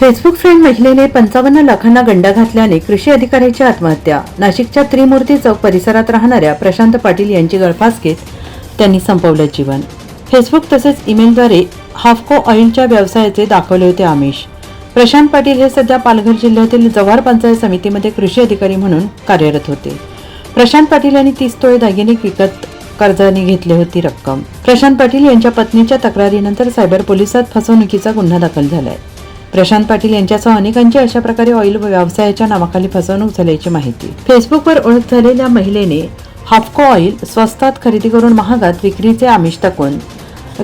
Facebook friend महिलेने पंचावन्न लाखांना गंडा घातल्याने कृषी अधिकाऱ्याची आत्महत्या. नाशिकच्या त्रिमूर्ती चौक परिसरात राहणाऱ्या प्रशांत पाटील यांची गळफास घेत त्यांनी संपवलं जीवन. फेसबुक तसेच ईमेलद्वारे हाफको ऑइलच्या व्यवसायाचे दाखवले होते आमिष. प्रशांत पाटील हे सध्या पालघर जिल्ह्यातील जव्हार पंचायत समितीमध्ये कृषी अधिकारी म्हणून कार्यरत होते. प्रशांत पाटील यांनी तीस तोळे दागिने विकत कर्जाने घेतली होती रक्कम. प्रशांत पाटील यांच्या पत्नीच्या तक्रारीनंतर सायबर पोलिसात फसवणुकीचा गुन्हा दाखल झालाय. प्रशांत पाटील यांच्यासह अनेकांची अशा प्रकारे ऑइल व्यवसायाच्या नावाखाली फसवणूक झाल्याची माहिती. फेसबुकवर ओळख झालेल्या महिलेने हाफको ऑइल स्वस्तात खरेदी करून महागात विक्रीचे आमिष टाकून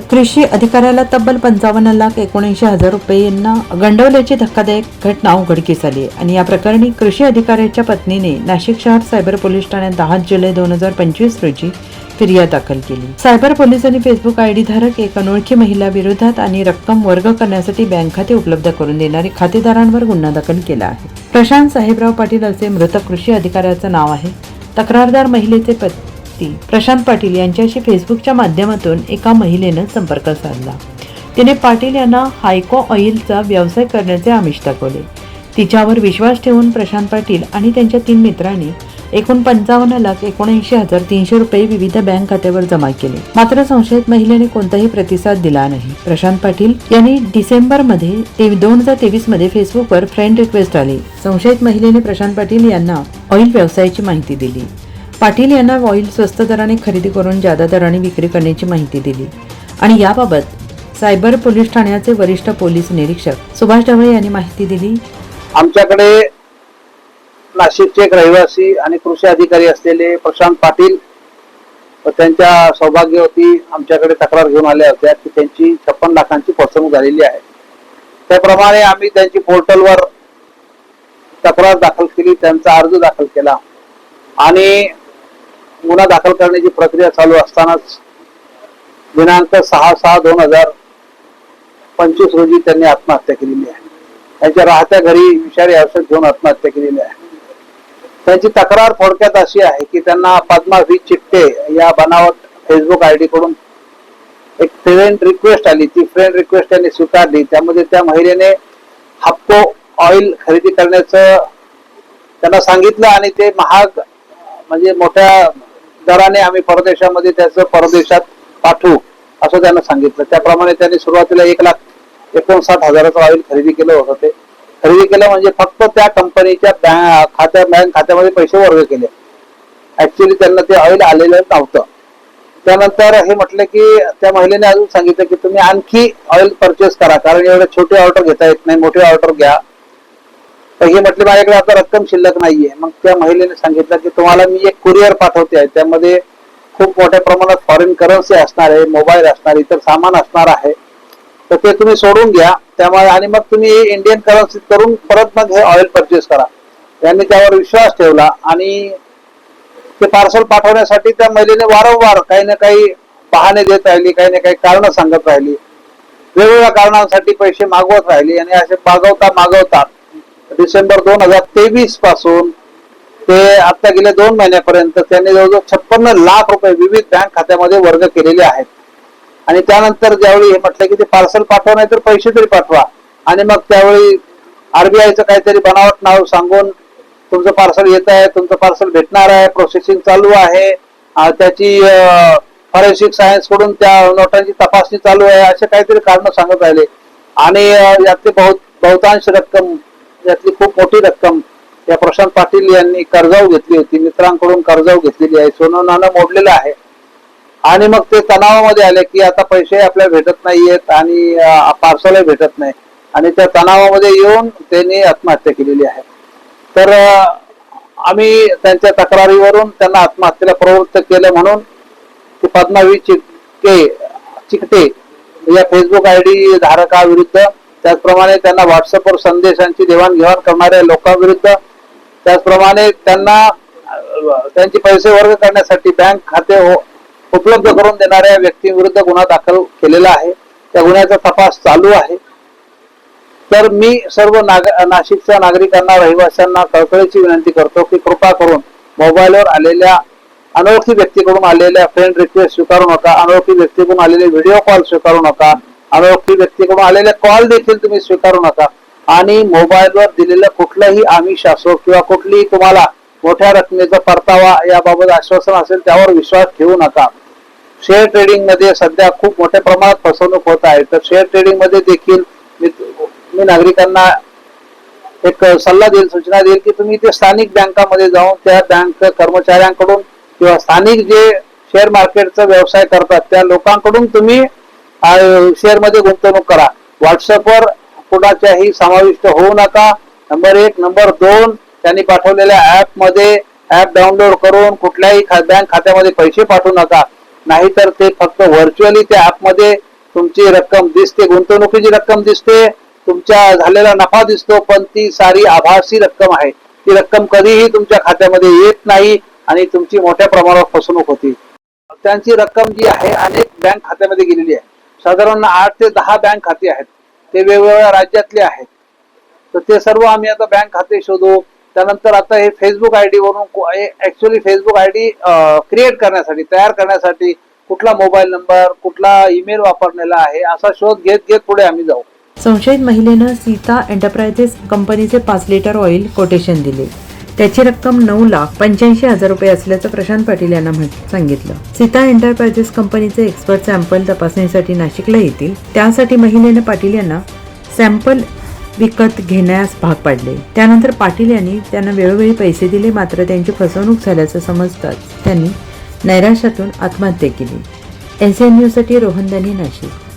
कृषी अधिकाऱ्याला तब्बल पंचावन्न लाख एकोणऐंशी हजार रुपयांना गंडवल्याची धक्कादायक घटना उघडकीस आली आणि या प्रकरणी कृषी अधिकाऱ्याच्या पत्नीने नाशिक शहर सायबर पोलीस ठाण्यात दहा जुलै दोन हजार पंचवीस रोजी फिर्याद दाखल केली. सायबर पोलिसांनी फेसबुक आयडी धारक एक अनोळखी महिला विरोधात आणि रक्कम वर्ग करण्यासाठी बँक खाते उपलब्ध करून देणारे खातेदारांवर गुन्हा दाखल केला आहे. प्रशांत साहेबराव पाटील असे मृत कृषी अधिकाऱ्याचं नाव आहे. तक्रारदार महिलेचे पती प्रशांत पाटील यांच्याशी फेसबुकच्या माध्यमातून एका महिलेनं संपर्क साधला. तिने पाटील यांना हायको ऑइलचा व्यवसाय करण्याचे आमिष दाखवले. तिच्यावर विश्वास ठेवून प्रशांत पाटील आणि त्यांच्या तीन मित्रांनी एकूण पंचावन्न लाख एकोणऐंशी हजार तीनशे रुपये विविध बँक खात्यावर जमा केले. मात्र संशयित महिलेने कोणताही प्रतिसाद दिला नाही. प्रशांत पाटील यांनी डिसेंबरमध्ये दोन हजार तेवीसमध्ये फेसबुकवर फ्रेंड रिक्वेस्ट आली. संशयित महिलेने प्रशांत पाटील यांना ऑइल व्यवसायाची माहिती दिली. पाटील यांना ऑइल स्वस्त दराने खरेदी करून जादा दराने विक्री करण्याची माहिती दिली. आणि याबाबत सायबर पोलीस ठाण्याचे वरिष्ठ पोलीस निरीक्षक सुभाष ढवळे यांनी माहिती दिली. आमच्याकडे नाशिकचे एक रहिवासी आणि कृषी अधिकारी असलेले प्रशांत पाटील व त्यांच्या सौभाग्यवती आमच्याकडे तक्रार घेऊन आल्या होत्या की त्यांची छप्पन लाखांची फसवणूक झालेली आहे. त्याप्रमाणे आम्ही त्यांची पोर्टलवर तक्रार दाखल केली त्यांचा अर्ज दाखल केला आणि गुन्हा दाखल करण्याची प्रक्रिया चालू असतानाच दिनांक सहा सहा दोन हजार पंचवीस रोजी त्यांनी आत्महत्या केलेली आहे. त्यांच्या राहत्या घरी विषारी औषध घेऊन आत्महत्या केलेली आहे. त्यांची तक्रार थोडक्यात अशी आहे की त्यांना पद्मा व्ही चिट्टे या बनावट फेसबुक आय डी कडून एक फ्रेंड रिक्वेस्ट आली. ती फ्रेंड रिक्वेस्ट त्यांनी स्वीकारली. त्यामध्ये त्या महिलेने हप्को ऑइल खरेदी करण्याचं त्यांना सांगितलं आणि ते महाग म्हणजे मोठ्या दराने आम्ही परदेशामध्ये त्याचं परदेशात पाठवू असं त्यांना सांगितलं. त्याप्रमाणे त्यांनी सुरुवातीला एक लाख एकोणसाठ हजाराचं ऑइल खरेदी केलं होतं ते. खरेदी केलं म्हणजे फक्त त्या कंपनीच्या बँक खात्या बँक खात्यामध्ये पैसे वर्ग केले. ऍक्च्युली त्यांना ते ऑइल आलेलं नव्हतं. त्यानंतर हे म्हटलं की त्या महिलेने अजून सांगितलं की तुम्ही आणखी ऑइल परचेस करा कारण एवढे छोटे ऑर्डर घेता येत नाही मोठे ऑर्डर घ्या. तर हे म्हटले माझ्याकडे आता रक्कम शिल्लक नाहीये. मग त्या महिलेने सांगितलं की तुम्हाला मी एक कुरिअर पाठवते आहे. त्यामध्ये खूप मोठ्या प्रमाणात फॉरेन करन्सी असणार आहे मोबाईल असणार इतर सामान असणार आहे. तर ते तुम्ही सोडून घ्या. त्यामुळे आणि मग तुम्ही इंडियन करन्सी करून परत मग हे ऑइल परचेस करा. त्यांनी त्यावर विश्वास ठेवला आणि ते पार्सल पाठवण्यासाठी त्या महिलेने वारंवार काही ना काही पाहणे देत राहिली काही ना काही कारण सांगत राहिली. वेगवेगळ्या कारणांसाठी पैसे मागवत राहिली आणि असे मागवता मागवता डिसेंबर दोन हजार तेवीसपासून ते आता गेले दोन महिन्यापर्यंत त्यांनी जवळजवळ छप्पन्न लाख रुपये विविध बँक खात्यामध्ये वर्ग केलेले आहेत. आणि त्यानंतर ज्यावेळी हे म्हटलं की ते पार्सल पाठवा नाही तर पैसे तरी पाठवा. आणि मग त्यावेळी आरबीआयचं काहीतरी बनावट नाव सांगून तुमचं पार्सल येत आहे तुमचं पार्सल भेटणार आहे प्रोसेसिंग चालू आहे. त्याची फॉरेन्सिक सायन्सकडून त्या नोटांची तपासणी चालू आहे असे काहीतरी कारण सांगत राहिले. आणि यातली बहुत बहुतांश रक्कम यातली खूप मोठी रक्कम या प्रशांत पाटील यांनी कर्जाऊ घेतली होती. मित्रांकडून कर्जाऊ घेतलेली आहे. सोनं नाणं मोडलेलं आहे. आणि मग ते तणावामध्ये आले की आता पैसे आपल्याला भेटत नाहीयेत आणि पार्सलही भेटत नाही. आणि त्या तणावामध्ये येऊन त्यांनी आत्महत्या केलेली आहे. तर आम्ही त्यांच्या तक्रारीवरून त्यांना आत्महत्येला प्रवृत्त केलं म्हणून ते पद्मावी चिटके चिकटे या फेसबुक आय डी धारकाविरुद्ध त्याचप्रमाणे त्यांना व्हॉट्सअपवर संदेशांची देवाणघेवाण करणाऱ्या लोकांविरुद्ध त्याचप्रमाणे त्यांना त्यांचे पैसे वर्ग करण्यासाठी बँक खाते हो- उपलब्ध करून देणाऱ्या व्यक्तीविरुद्ध गुन्हा दाखल केलेला आहे. त्या गुन्ह्याचा तपास चालू आहे. तर मी सर्व नाग नाशिकच्या नागरिकांना रहिवाशांना कळकळीची विनंती करतो की कृपा करून मोबाईलवर आलेल्या अनोळखी व्यक्तीकडून आलेल्या फ्रेंड रिक्वेस्ट स्वीकारू नका. अनोळखी व्यक्तीकडून आलेले व्हिडिओ कॉल स्वीकारू नका. अनोळखी व्यक्तीकडून आलेले कॉल देखील तुम्ही स्वीकारू नका. आणि मोबाईलवर दिलेलं कुठलंही आमिष असो किंवा कुठलीही तुम्हाला मोठ्या रकमेचा परतावा याबाबत आश्वासन असेल त्यावर विश्वास ठेवू नका. शेअर ट्रेडिंगमध्ये सध्या खूप मोठ्या प्रमाणात फसवणूक होत आहे. तर शेअर ट्रेडिंगमध्ये देखील मी नागरिकांना एक सल्ला देईल सूचना देईल की तुम्ही ते स्थानिक बँकामध्ये जाऊन त्या बँक कर्मचाऱ्यांकडून किंवा स्थानिक जे शेअर मार्केटचा व्यवसाय करतात त्या लोकांकडून तुम्ही शेअरमध्ये गुंतवणूक करा. व्हॉट्सअपवर कुणाच्याही समाविष्ट होऊ नका. नंबर एक नंबर दोन त्यांनी पाठवलेल्या ऍपमध्ये ऍप डाउनलोड करून कुठल्याही बँक खात्यामध्ये पैसे पाठवू नका. नाहीतर ते फक्त व्हर्च्युअली त्या ॲपमध्ये तुमची रक्कम दिसते गुंतवणुकीची रक्कम दिसते तुमच्या झालेला नफा दिसतो पण ती सारी आभासी रक्कम आहे. ती रक्कम कधीही तुमच्या खात्यामध्ये येत नाही आणि तुमची मोठ्या प्रमाणावर फसवणूक होती. त्यांची रक्कम जी आहे अनेक बँक खात्यामध्ये गेलेली आहे. साधारण आठ ते दहा बँक खाते आहेत. ते वेगवेगळ्या राज्यातले आहेत. तर ते सर्व आम्ही आता बँक खाते शोधू. त्यानंतर आता हे फेसबुक आय डी वरून actually Facebook I D create करण्यासाठी तयार करण्यासाठी कुठला मोबाईल नंबर कुठला ईमेल वापरलेला आहे असा शोध घेत घेत पुढे आम्ही जाऊ. संशयित महिलेनं सीता एंटरप्राइजेस कंपनीचे पाच लिटर ऑइल कोटेशन दिले. त्याची रक्कम नऊ लाख पंच्याऐंशी हजार रुपये असल्याचं प्रशांत पाटील यांना सांगितलं. सीता एंटरप्राइजेस कंपनीचे एक्सपर्ट सॅम्पल तपासणीसाठी नाशिकला येतील. त्यासाठी महिलेनं पाटील यांना सॅम्पल विकत घेण्यास भाग पाडले. त्यानंतर पाटील यांनी त्यांना वेळोवेळी पैसे दिले मात्र त्यांची फसवणूक झाल्याचं समजताच त्यांनी नैराश्यातून आत्महत्या केली. एन एन न्यूजसाठी रोहन दानी नाशिक.